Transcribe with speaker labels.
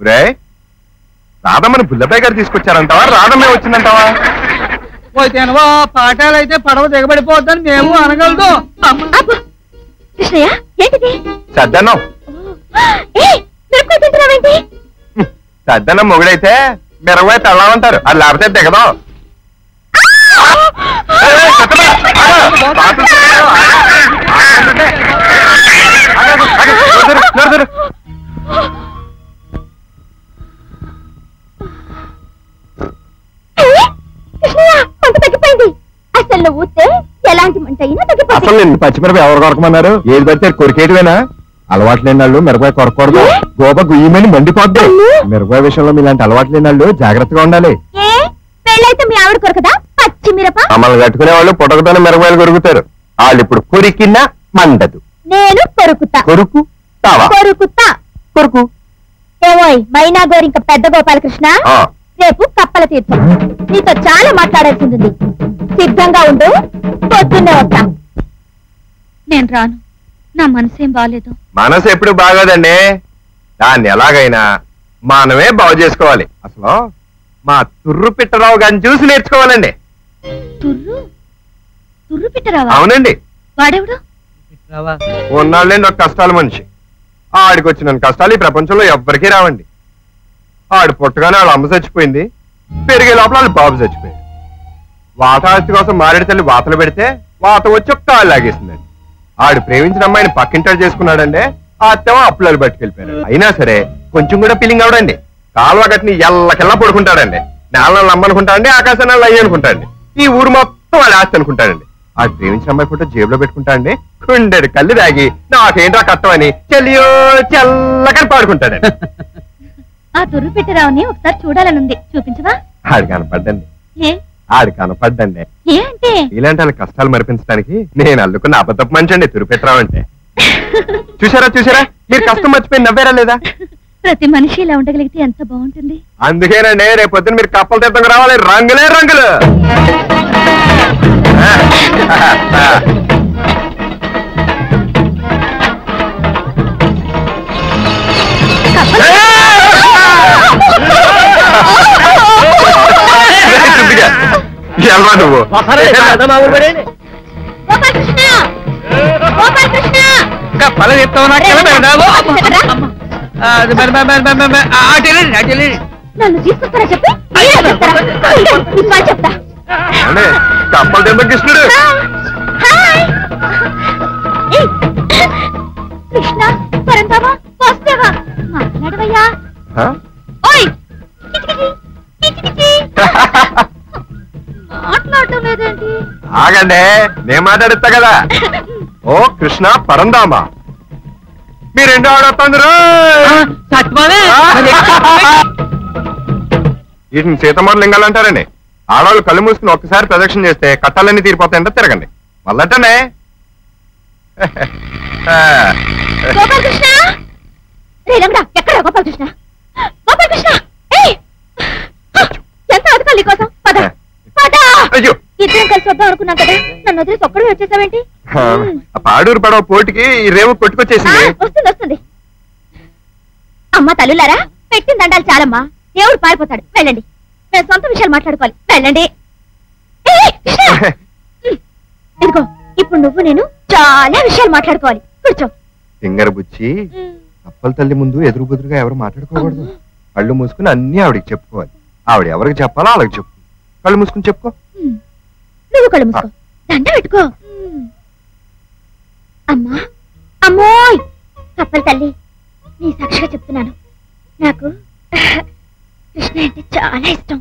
Speaker 1: రే రాధమ్మని బుల్లబాయ్ గారు తీసుకొచ్చారంటావా? రాధమ్మే వచ్చిందంటావా?
Speaker 2: పోతేనవా పాఠాలు అయితే పడవ దిగబడిపోద్దని మేము అనగలదు.
Speaker 3: కృష్ణయ్య ఏంటిది?
Speaker 1: సద్దన్నం. మొగుడైతే మిరవై తళ్ళమంటారు అది లేకపోతే దిగదు.
Speaker 3: ఊస్తే ఎలాంటి మంట అయినా
Speaker 1: అసలు
Speaker 3: తగ్గిపోతుంది
Speaker 1: నిన్ను పచ్చిమిరప ఎవరు కొరకమన్నారు? ఏది పడితే కొరికేటివేనా? అలవాటు లేని వాళ్ళు మిరపకాయ కొరకూడదు.
Speaker 3: ఏ?
Speaker 1: గోప గుయ్యమని మండిపోద్ది.
Speaker 3: అమ్మో.
Speaker 1: మిరపకాయ విషయంలో మీలాంటి అలవాటు లేని వాళ్ళు జాగ్రత్తగా ఉండాలి.
Speaker 3: ఏ? పెళ్ళైతే మీ ఆవిడ కొరకదా? పచ్చి మిరప
Speaker 1: మమ్మల్ని కట్టుకునే వాళ్ళు పుట్టకతోనే మిరపకాయలు కొరుకుతారు. వాళ్ళు ఇప్పుడు కొరికినా మండదు.
Speaker 3: నేను కొరుకుతా.
Speaker 1: కొరుకు? తావా?
Speaker 3: కొరుకుతా.
Speaker 1: కొరుకు?
Speaker 3: ఏమోయ్ మైనా గోరింక పెద్ద గోపాలకృష్ణ?
Speaker 1: ఆ,
Speaker 3: రేపు కప్పల తీర్థం. నీతో చాలా మాట్లాడాల్సింది ఉంది. సిద్ధంగా ఉండు. పొద్దున్నే వస్తా నేను రాను. నా మనసేం బాగాలేదు
Speaker 1: మనసు ఎప్పుడు బాగోదండి. దాన్ని ఎలాగైనా మనమే బాగు చేసుకోవాలి. అసలు మా తుర్రు పిట్టరావు గారిని చూసి నేర్చుకోవాలండి.
Speaker 3: తుర్రు? తుర్రు పిట్టరావా?
Speaker 1: అవునండి.
Speaker 3: వాడెవడు?
Speaker 2: రావా
Speaker 1: ఉన్నాళ్ళండి ఒక కష్టాల మనిషి. ఆడికి వచ్చిన కష్టాలు ఈ ప్రపంచంలో ఎవ్వరికీ రావండి. ఆడు పుట్టగానే వాళ్ళ అమ్మ చచ్చిపోయింది. పెరిగే లోపల వాళ్ళ బాబు చచ్చిపోయాడు వాతాస్తి కోసం మారేడు తల్లి వాతలు పెడితే వాత వచ్చి ఒక కాళ్ళు లాగేసిందండి. ఆడు ప్రేమించిన అమ్మాయిని పక్కింటాడు చేసుకున్నాడండి ఆ అత్తేమో అప్పులాలు పట్టుకెళ్ళిపోయాడు అయినా సరే కొంచెం కూడా ఫీలింగ్ అవడండి. కాలువ గట్టిని ఎల్లకెల్లా పడుకుంటాడండి. నేల నమ్మనుకుంటాడండి ఆకాశాన్ని అయ్యి అనుకుంటాడండి. ఈ ఊరు మొత్తం వాడి ఆస్తి అనుకుంటాడండి. ఆడు ప్రేమించిన అమ్మాయి ఫోటో జేబులో పెట్టుకుంటాడండి. కుండెడు కళ్ళు దాగి నాకేంటో కట్టం అని చెల్లియో చెల్లకని పాడుకుంటాడండి.
Speaker 3: ఆ తుర్రు పిట్టరావుని ఒకసారి చూడాలనుంది. చూపించవా?
Speaker 1: ఆడు కనపడ్డండి. ఆడు కనపడ్డండి ఇలాంటి వాళ్ళ కష్టాలు మరిపించడానికి నేను అల్లుకున్న అబద్ధపు మంచి అండి తిరుపెట్టరావు అంటే. చూసారా చూసారా మీరు కష్టం మర్చిపోయి నవ్వారా లేదా?
Speaker 3: ప్రతి మనిషి ఇలా ఉండగలిగితే ఎంత బాగుంటుంది?
Speaker 1: అందుకేనండి రేపు పొద్దున మీరు కప్పల తీర్థంగా రావాలి. రంగులే రంగులు.
Speaker 3: నన్ను తీసుకొస్తారా చెప్పి? నీకు వాళ్ళు చెప్తా.
Speaker 1: కప్పల కృష్ణుడు
Speaker 3: కృష్ణ పరంతావా వస్తావా? మాట్లాడవయ్యా. మాట్లాడటం లేదేంటి
Speaker 1: ఆగండి నేను మాట్లాడిస్తా కదా. ఓ కృష్ణ పరందామా. మీరెండో ఆడొస్తుందరు
Speaker 2: ఆ, సత్యమావే, అది
Speaker 1: వీటిని సీతమ్మల లింగాలు అంటారండి. ఆడవాళ్ళు కళ్ళు మూసుకుని ఒక్కసారి ప్రదక్షిణ చేస్తే కట్టాలన్నీ తీరిపోతాయంటే తిరగండి. మళ్ళంటనే.
Speaker 3: గోపాలకృష్ణ! రే రంగడా ఎక్కడ గోపాలకృష్ణ? గోపాలకృష్ణ! ఏయ్! ఎంత అదకాలి కోసం పద. పద.
Speaker 1: అయ్యో!
Speaker 3: ఇద్దరం కలిసి వద్దాం అనుకున్నాం కదా? నన్ను వదిలేసి ఒక్కడే వచ్చేసావేంటి?
Speaker 1: పాడూరు పడవ పోటీకి ఈ రేవు కొట్టుకొచ్చేసింది.
Speaker 3: వస్తుంది వస్తుంది. అమ్మ తల్లులారా పెట్టిన దండాలు చాలమ్మా. దేవుడు పారిపోతాడు. వెళ్ళండి. మేము సొంత విషయాలు మాట్లాడుకోవాలి. వెళ్ళండి. ఇదిగో ఇప్పుడు నువ్వు నేను చాలా విషయాలు మాట్లాడుకోవాలి. కూర్చో.
Speaker 1: ఫింగర్ బుచ్చి అప్పల తల్లి ముందు ఎదురు బుదురుగా ఎవరు మాట్లాడుకోకూడదు. కళ్ళు మూసుకుని అన్ని ఆవిడకి చెప్పుకోవాలి. ఆవిడ ఎవరికి చెప్పాలో వాళ్ళకి చెప్పు. కళ్ళు మూసుకుని చెప్పుకో.
Speaker 3: నువ్వు కళ్ళు మూసుకో దండ పెట్టుకో. అమ్మా అమ్మోయ్! కప్పల తల్లి నీ సాక్షిగా చెప్తున్నాను. నాకు కృష్ణ అంటే చాలా ఇష్టం.